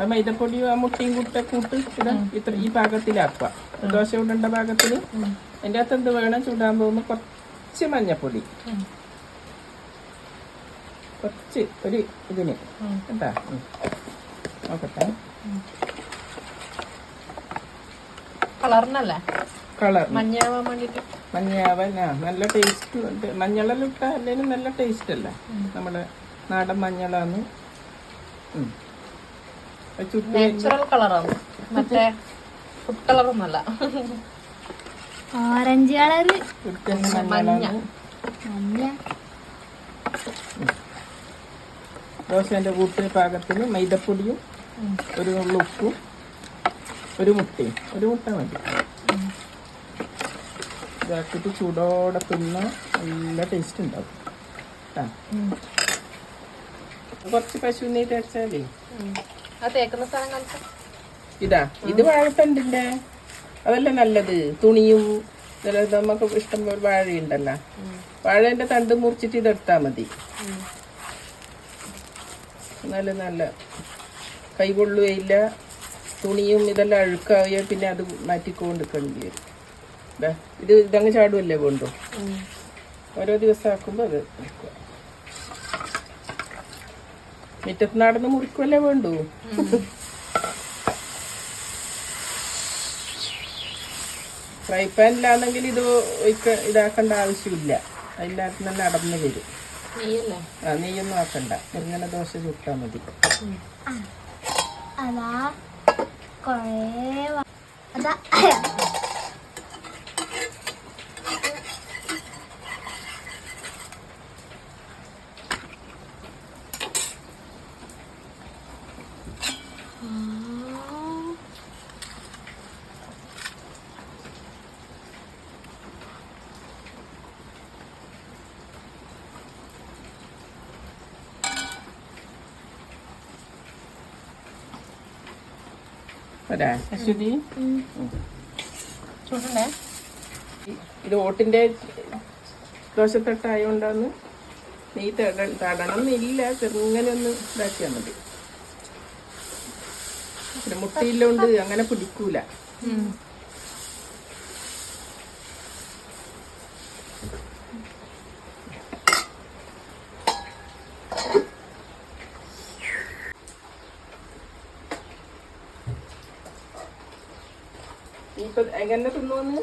ആ മൈദപ്പൊടിയും ആ മുട്ടയും കൂട്ട കൂട്ട് ഇത്ര ഈ പാകത്തിലാക്കുക ദോശ ഉടേണ്ട ഭാഗത്തിൽ അതിന്റെ അകത്ത് എന്ത് വേണം? ചൂടാൻ പോകുമ്പോൾ കുറച്ച് മഞ്ഞപ്പൊടി. കുറച്ച് ഒരു ഇതിന്. കേട്ടാ. നോക്കട്ടെ. കളറിനല്ലേ? കളർ. വേണ്ടിട്ട്. ആ നല്ല ടേസ്റ്റ് ഉണ്ട്. മഞ്ഞളെല്ലാം ഇട്ടാൽ അല്ലെങ്കിലും നല്ല ടേസ്റ്റ് അല്ലേ? നമ്മുടെ നാടൻ മഞ്ഞളാന്ന്. നാച്ചുറൽ കളറാണ് മറ്റേ ഫുഡ് കളറൊന്നല്ല ഓറഞ്ച് കളറ് ചുട്ട മഞ്ഞളാണ് മഞ്ഞ. ദോശേന്റെ കൂട്ട് പാകത്തിന് മൈദപ്പൊടിയും ഒരു നുള്ളു ഉപ്പും ഒരു മുട്ടയും. ഒരു മുട്ട മതി. ഇതാക്കിയിട്ട് ചൂടോടെ തിന്ന നല്ല ടേസ്റ്റ് ഉണ്ടാവും. കുറച്ച് പശു ആ തേക്കുന്ന സ്ഥലം കാണിച്ചു. ഇതാ ഇത് വാഴത്തണ്ടിന്റെ അതല്ല നല്ലത് തുണിയും നമുക്ക് ഇഷ്ടം പോലെ വാഴയുണ്ടല്ലോ. വാഴേന്റെ തണ്ട് മുറിച്ചിട്ട് ഇതെടുത്താ മതി. നല്ല നല്ല കൈകൊള്ളുകയില്ല തുണിയും ഇതെല്ലാം അഴുക്കാവുക പിന്നെ അത് മാറ്റിക്കൊണ്ടിരിക്കേണ്ടി വരും. ഇത് ഇതങ്ങ് ചാടുമല്ലേ കൊണ്ടു? ഓരോ ദിവസം ആക്കുമ്പോൾ അത് എടുക്കുക. മുറ്റത്ത് നടന്ന് മുറിക്കുമല്ലേ വേണ്ടു? ഫ്രൈ പാൻ പാനിലാണെങ്കിൽ ഇത് ഒഴിക്ക ഇതാക്കേണ്ട ആവശ്യമില്ല. അതിനകത്ത് തന്നെ അടന്ന് വരും. ആ നെയ്യൊന്നും ആക്കണ്ട. ഇങ്ങനെ ദോശ ചുട്ടാൽ മതി. അതാ അശ്വതി? ചൂടണ്ടേ ഇത് ഓട്ടിന്റെ ദോശത്തട്ടായോണ്ടാന്ന് നെയ്യ് തട തടണം എന്നില്ല ചെറുങ്ങനെ ഒന്ന് ഇതാക്കിയാൽ മതി. പിന്നെ മുട്ടയില്ലോണ്ട് അങ്ങനെ പിടിക്കൂല. ഇപ്പൊ എങ്ങനെ തിന്നോന്ന്?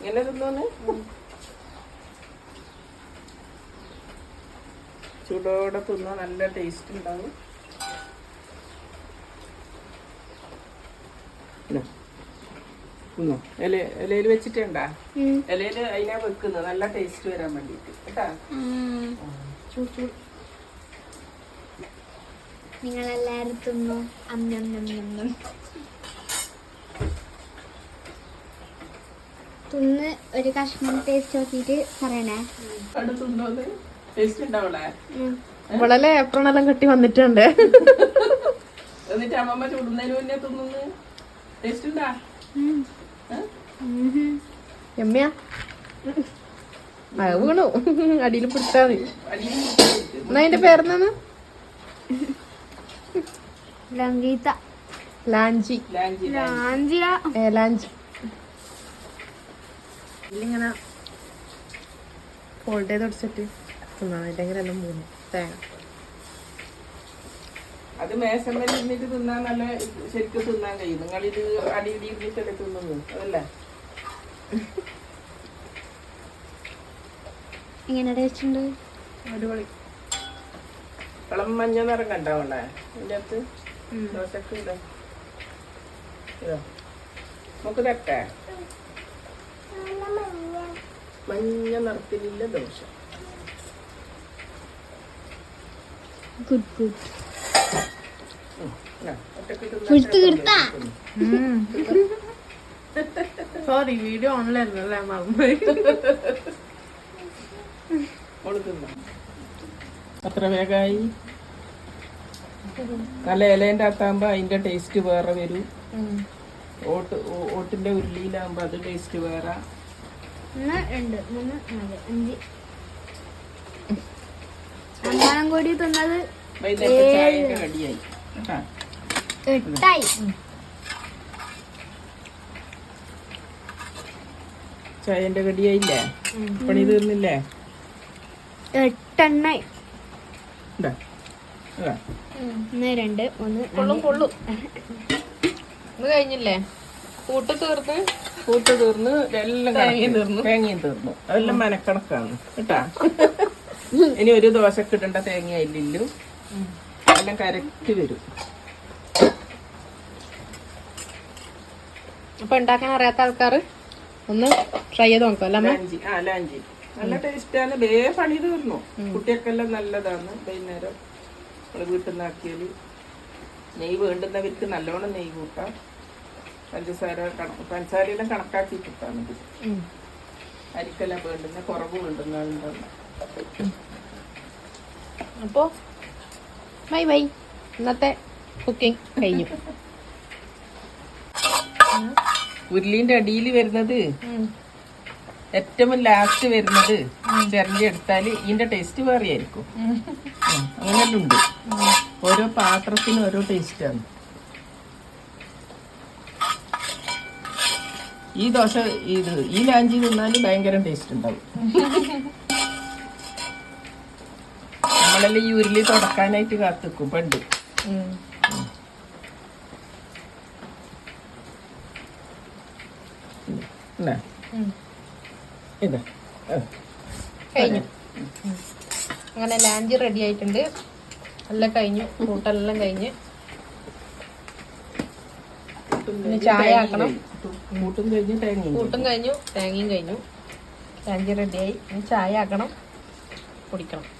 എങ്ങനെ തിന്നോന്ന്? ചൂടോടെ തിന്നാ നല്ല ടേസ്റ്റ് ഉണ്ടാവും ഇതാ. തിന്നോ ഇല ഇലയിൽ വെച്ചിട്ടുണ്ടാ ഇലയിൽ ഇലയിൽ അതിനാ വെക്കുന്നത്. നല്ല ടേസ്റ്റ് വരാൻ വേണ്ടിട്ട് കേട്ടാ? ഉം. നിങ്ങളെല്ലാരും തിന്നു. അന്നം നം തിന്ന് ഒരു കഷ്ണം ടേസ്റ്റ് നോക്കിയിട്ട് പറയണേ. ഉം. ഇവളല്ലേ കെട്ടി വന്നിട്ടുണ്ട്. എന്നിട്ട് അമ്മമ്മ ചൂടുന്നതിന് മുന്നേ തിന്നുന്നു? ടേസ്റ്റ് ഉണ്ടാ. എമ്മയാ അത് വീണു അടിയിൽ പിടിച്ചാ മതി. എന്നാ അതിന്റെ പേരെന്നാണ് ലങ്കീത്ത ലാഞ്ചി. ലാഞ്ചി ഇതിലിങ്ങനെ ഫോൾഡ് ചെയ്ത് അടിച്ചിട്ട് തിന്നാ അതിന്റെ എല്ലാം മൂന്ന് തേങ്ങ. അത് മേശമ്മൽ ഇരുന്നിട്ട് തിന്നാൻ നല്ല ശരിക്കും തിന്നാൻ കഴിയും. നിങ്ങളിത് അടിയിടി ഇരുന്നിട്ടല്ലേ തിന്നുന്നു അതല്ല? എങ്ങനെ ടേസ്റ്റ് ഉണ്ട് അടിപൊളി. ഇളം മഞ്ഞ നിറം കണ്ടാവണ്ടേ ഇതിന്റെ അകത്ത് ദോശക്ക് ഇതാ ഇതാ. നമുക്ക് തട്ടെ? മഞ്ഞ നിറത്തിലില്ല dosa. Good good sorry video ഓൺലൈനിൽ അല്ലേ മറന്നു അത്ര വേഗമായി നല്ല ഇലേന്റെ അകത്താകുമ്പോൾ അതിന്റെ ടേസ്റ്റ് വേറെ വരും. ഓട്ട് ഓട്ടിന്റെ ഓട്ടിന്റെ ഉരുളിയിലാകുമ്പോൾ അത് ടേസ്റ്റ് വേറെ. ഒന്ന് രണ്ട് മൂന്ന് നാല് അഞ്ച്. അമ്മാനം കൂടി തിന്നത് വൈകുന്നേരം ചായന്റെ കടിയായി. കേട്ടാ? എട്ടായി ചായന്റെ കടിയായില്ലേ? പണി തീർന്നില്ലേ? എട്ടെണ്ണായി. ഇതാ. ഇതാ. ഒന്ന് രണ്ട് മൂന്ന് കൊള്ളും കൊള്ളും. ഇത് കഴിഞ്ഞില്ലേ? കൂട്ട് തീർന്ന്? കൂട്ട് തീർന്ന് എല്ലാം തേങ്ങയും. തീർന്നു. തേങ്ങയും തീർന്നു. അതെല്ലാം മനക്കണക്കാണ്. കേട്ടാ? ഇനി ഒരു ദോശക്കിട്ടണ്ട ഇടേണ്ട തേങ്ങ ഇല്ലല്ലോ എല്ലാം കരക്റ്റ് വരും. അപ്പൊ ഉണ്ടാക്കാൻ അറിയാത്ത ആൾക്കാർ ഒന്ന് ട്രൈ ചെയ്ത് നോക്കാം അല്ലേ ലാഞ്ചി. ആ ലാഞ്ചി. നല്ല ടേസ്റ്റാണ്. ബേ പണി തീർന്നു. കുട്ടിയൊക്കെല്ലാം നല്ലതാണ്. വൈകുന്നേരം നമ്മൾ വീട്ടിൽ നിന്നാക്കിയാൽ നെയ്യ് വേണ്ടുന്നവർക്ക് നല്ലോണം നെയ് കൂട്ടാം. പഞ്ചസാര പഞ്ചസാരയെല്ലാം കണക്കാക്കി കിട്ടാണ് ഇത്. ഉം. അരിക്കെല്ലാം വേണ്ടുന്ന കുറവ് വേണ്ടുന്ന ആളുണ്ടാവും അപ്പോ ബൈ ബൈ. ഇന്നത്തെ കുക്കിംഗ് കഴിഞ്ഞു. ഉരുളിന്റെ അടിയിൽ വരുന്നത്. ഏറ്റവും ലാസ്റ്റ് വരുന്നത്. ചിരണ്ടി എടുത്താൽ ഇതിന്റെ ടേസ്റ്റ് വേറെ ആയിരിക്കും. അങ്ങനെല്ലാം ഉണ്ട് ഓരോ പാത്രത്തിനും ഓരോ ടേസ്റ്റാണ് ഈ ദോശ ഇത് ഈ ലാഞ്ചി തിന്നാൽ ഭയങ്കര ടേസ്റ്റ് ഉണ്ടാവും. നമ്മളെല്ലാം ഈ ഉരുളി തുടക്കാനായിട്ട് കാത്തിക്കും പണ്ട്. ഉം. ഇതാ. കഴിഞ്ഞു. അങ്ങനെ ലാഞ്ച് റെഡി ആയിട്ടുണ്ട്. എല്ലാം കഴിഞ്ഞു. കൂട്ടെല്ലാം കഴിഞ്ഞ്. ചായ ആക്കണം. കൂട്ടും കഴിഞ്ഞു തേങ്ങയും കൂട്ടും കഴിഞ്ഞു. തേങ്ങയും കഴിഞ്ഞു. ലാഞ്ച് റെഡിയായി ഇനി ചായ ആക്കണം. കുടിക്കണം.